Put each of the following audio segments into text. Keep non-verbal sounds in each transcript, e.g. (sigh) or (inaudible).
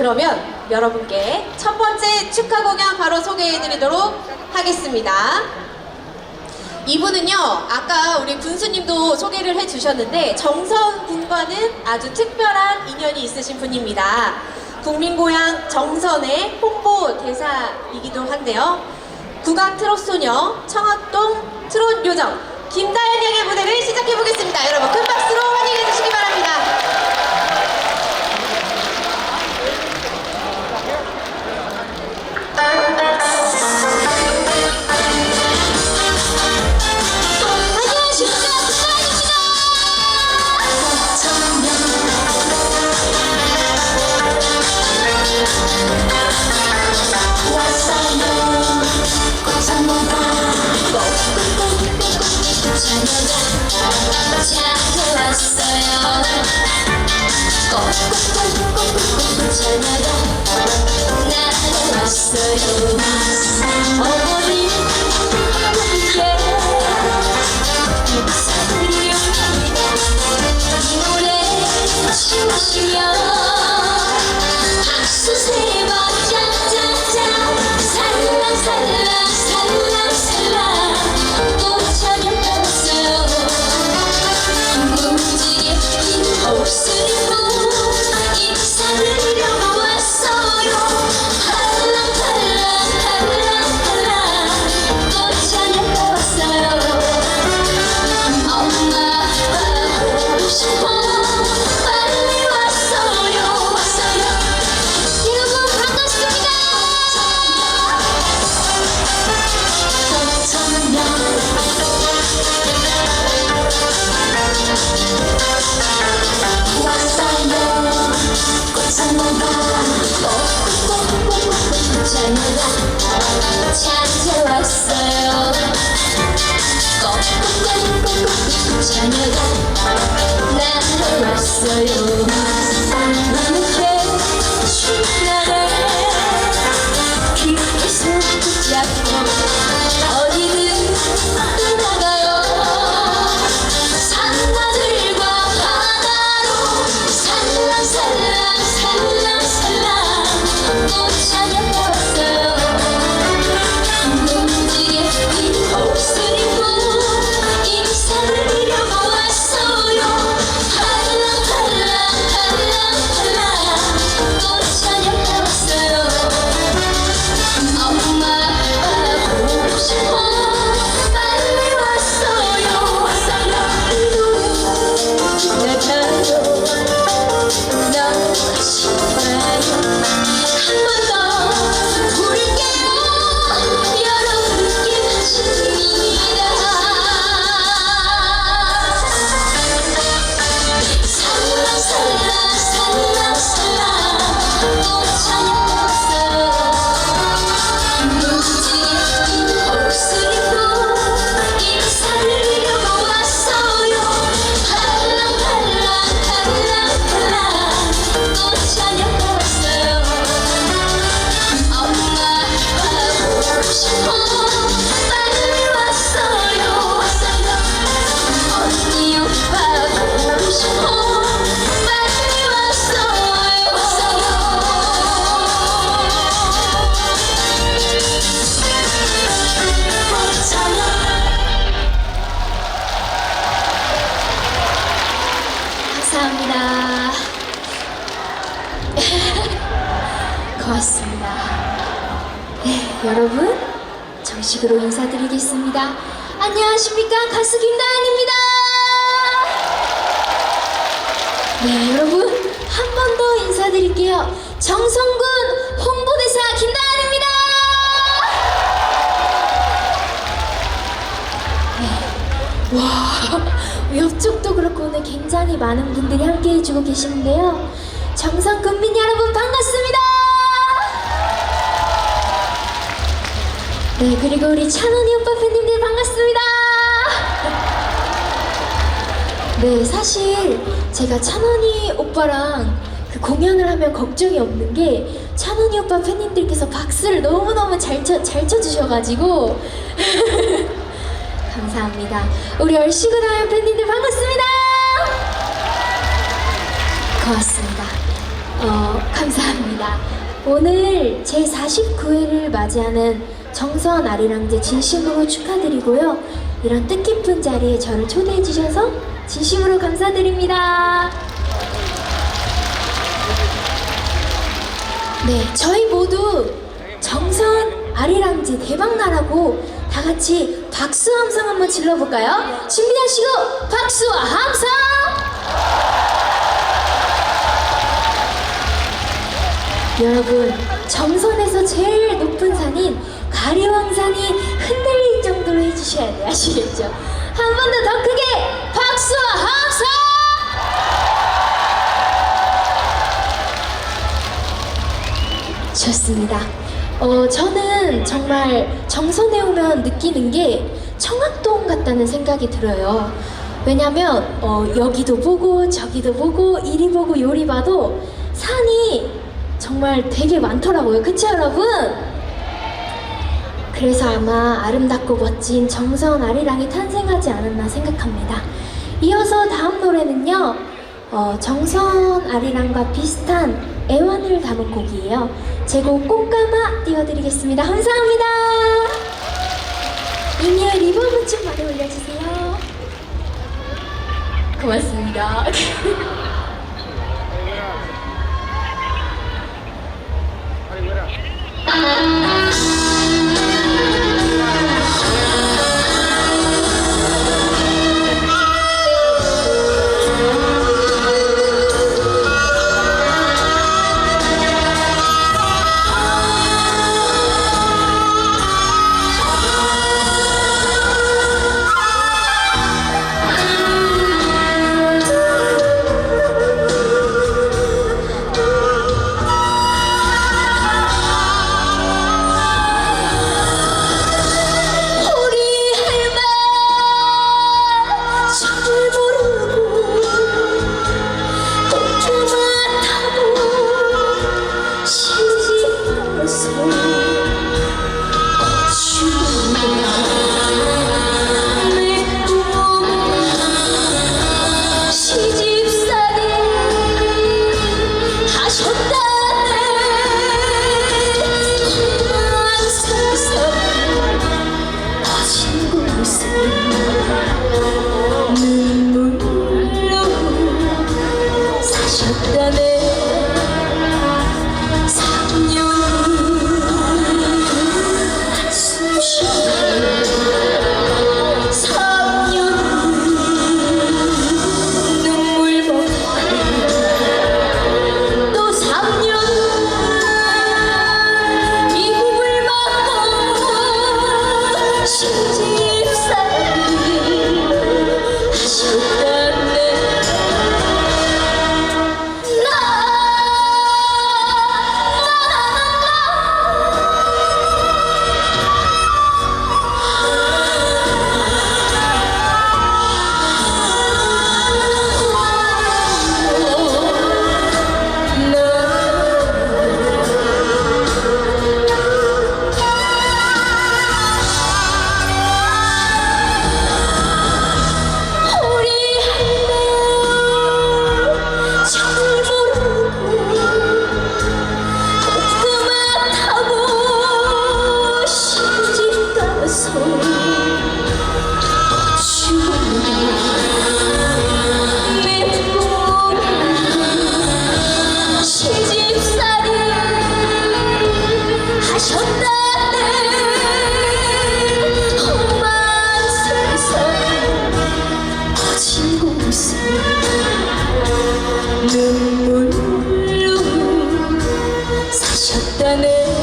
그러면 여러분께 첫 번째 축하 공연 바로 소개해 드리도록 하겠습니다. 이분은요, 아까 우리 군수님도 소개를 해 주셨는데, 정선 군과는 아주 특별한 인연이 있으신 분입니다. 국민고향 정선의 홍보 대사이기도 한데요. 국악 트롯 소녀, 청학동 트롯 요정, 김다현 양의 무대를 시작해 보겠습니다. 여러분, 큰 박수로 환영해 주시기 바랍니다. 어머니 함께 이 노래 치우시면 자녀가 나를 왔어요 인사드리겠습니다. 안녕하십니까 가수 김다은입니다. 네, 여러분 한 번 더 인사드릴게요. 정성군 홍보대사 김다은입니다. 네. 와, 옆쪽도 그렇고 오늘 굉장히 많은 분들이 함께 해주고 계시는데요. 정성군민 여러분 반갑습니다. 네, 그리고 우리 찬원이 오빠 팬님들 반갑습니다. 네, 사실 제가 찬원이 오빠랑 그 공연을 하면 걱정이 없는 게 찬원이 오빠 팬님들께서 박수를 너무너무 잘, 쳐, 잘 쳐주셔가지고 (laughs) 감사합니다. 우리 얼씨구나연 팬님들 반갑습니다. 고맙습니다. 어, 감사합니다. 오늘 제 49회를 맞이하는 정선 아리랑제 진심으로 축하드리고요. 이런 뜻깊은 자리에 저를 초대해 주셔서 진심으로 감사드립니다. 네, 저희 모두 정선 아리랑제 대박나라고 다 같이 박수 함성 한번 질러볼까요? 준비하시고 박수와 함성! 여러분, 정선에서 제일 높은 산인 가리왕산이 흔들릴 정도로 해주셔야 돼요. 아시겠죠? 한 번 더 더 크게 박수와 함성! 좋습니다. 어, 저는 정말 정선에 오면 느끼는 게 청학동 같다는 생각이 들어요. 왜냐면 어, 여기도 보고 저기도 보고 이리 보고 요리 봐도 산이 정말 되게 많더라고요. 그쵸 여러분? 그래서 아마 아름답고 멋진 정서원 아리랑이 탄생하지 않았나 생각합니다. 이어서 다음 노래는요. 어, 정서원 아리랑과 비슷한 애완을 담은 곡이에요. 제곡 꽃가마 띄워드리겠습니다. 감사합니다. 이미의 리버브 좀 많이 올려주세요. 고맙습니다. (laughs) 아니, (laughs) Dane.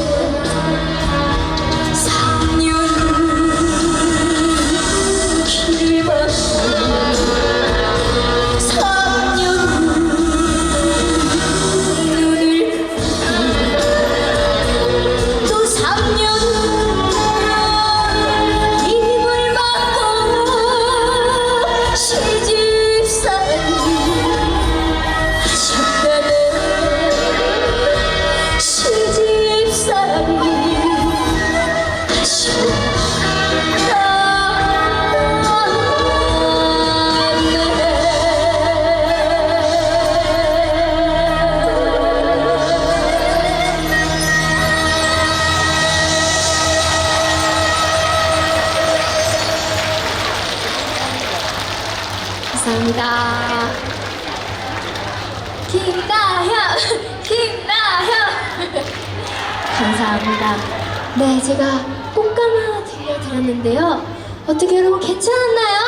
네, 제가 꽃가마 들려드렸는데요. 어떻게 여러분 괜찮았나요?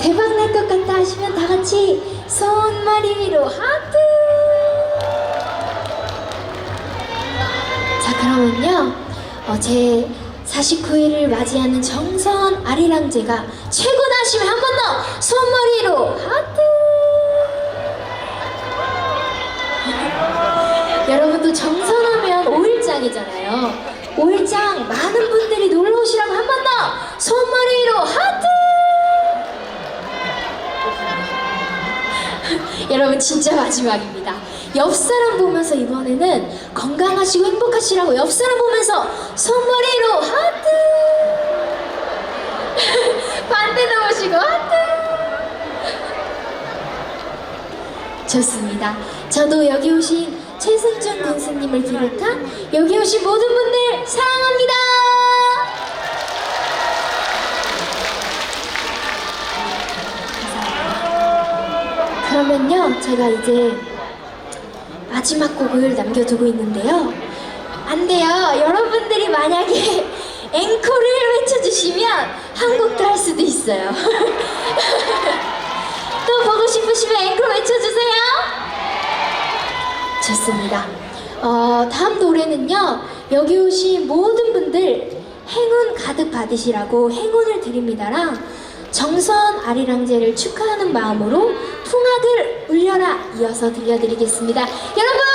대박 날 것 같다 하시면 다 같이 손머리 위로 하트! 자, 그러면요. 어, 제 49일을 맞이하는 정선 아리랑제가 최고다 하시면 한 번 더 손머리로 하트! 5일장이잖아요. 5일장 많은 분들이 놀러 오시라고 한 번 더 손머리 위로 하트! (laughs) 여러분 진짜 마지막입니다. 옆 사람 보면서 이번에는 건강하시고 행복하시라고 옆 사람 보면서 손머리로 하트! (laughs) 반대도 보시고 하트! 좋습니다. 저도 여기 오신 최승준 군수님을 비롯한 여기 오신 모든 분들 사랑합니다. 그러면요, 제가 이제 마지막 곡을 남겨두고 있는데요. 안 돼요. 여러분들이 만약에 (laughs) 앵콜을 외쳐주시면 한곡더할 수도 있어요. (laughs) 또 보고 싶으시면 앵콜 외쳐주세요. 좋습니다. 어, 다음 노래는요, 여기 오신 모든 분들 행운 가득 받으시라고 행운을 드립니다랑 정선 아리랑제를 축하하는 마음으로 풍악을 울려라 이어서 들려드리겠습니다. 여러분,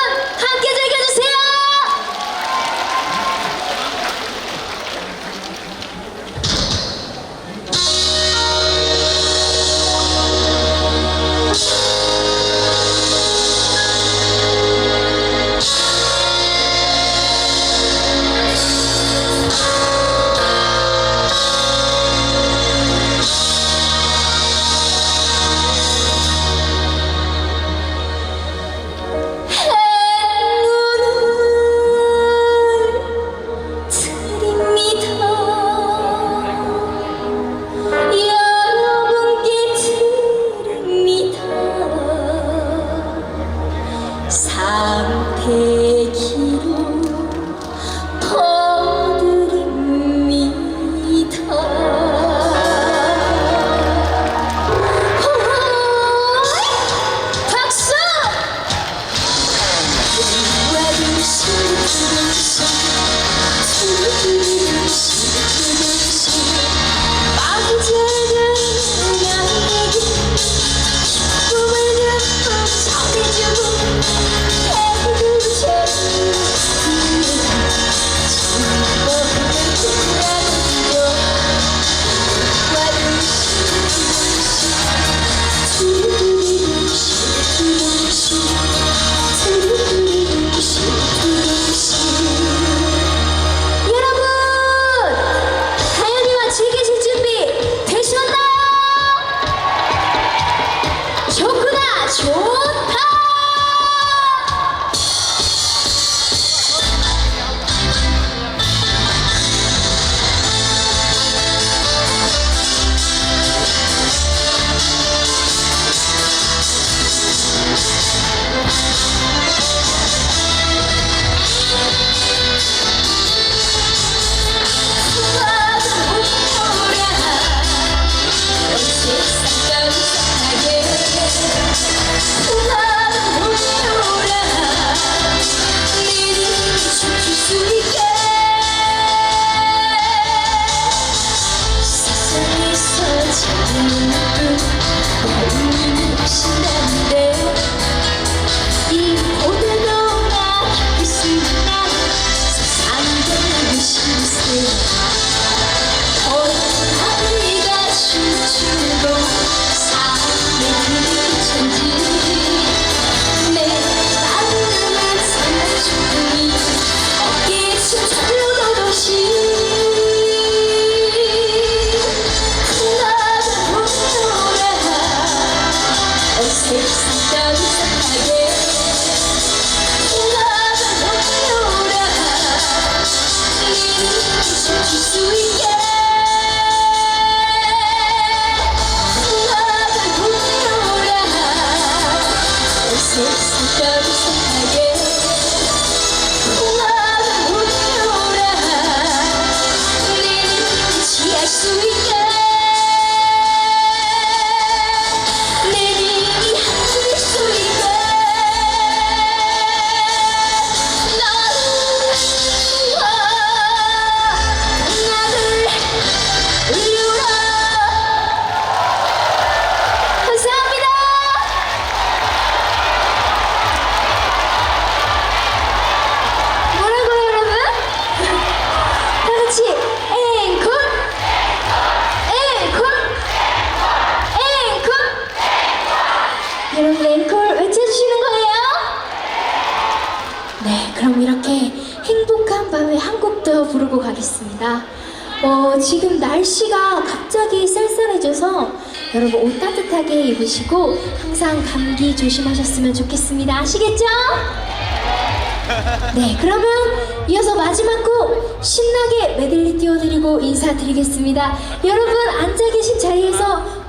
지금 날씨가 갑자기 쌀쌀해져서 여러분 옷 따뜻하게 입으시고 항상 감기 조심하셨으면 좋겠습니다. 아시겠죠? 네, 그러면 이어서 마지막 곡 신나게 메들리 띄워드리고 인사드리겠습니다. 여러분 앉아 계신 자리에서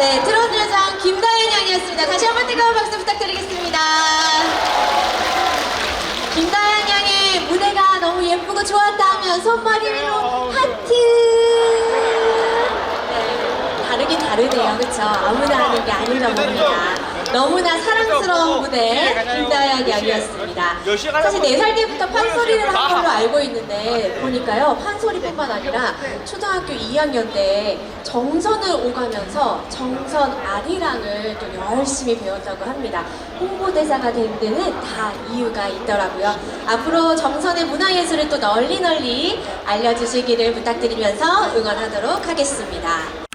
네, 트로트 여장 김다현 양이었습니다. 다시 한번 뜨거운 박수 부탁드리겠습니다. 김다현 양의 무대가 너무 예쁘고 좋았다 하면 손머리 위로 하트! 네, 다르긴 다르네요. 그쵸? 아무나 하는 게 아닌가 봅니다. 너무나 사랑스러운 무대 김다영 양이었습니다. 사실 4살 때부터 판소리를 한 걸로 알고 있는데 보니까요 판소리뿐만 아니라 초등학교 2학년 때 정선을 오가면서 정선 아리랑을 또 열심히 배웠다고 합니다. 홍보대사가 된 데는 다 이유가 있더라고요. 앞으로 정선의 문화예술을 또 널리 널리 알려주시기를 부탁드리면서 응원하도록 하겠습니다.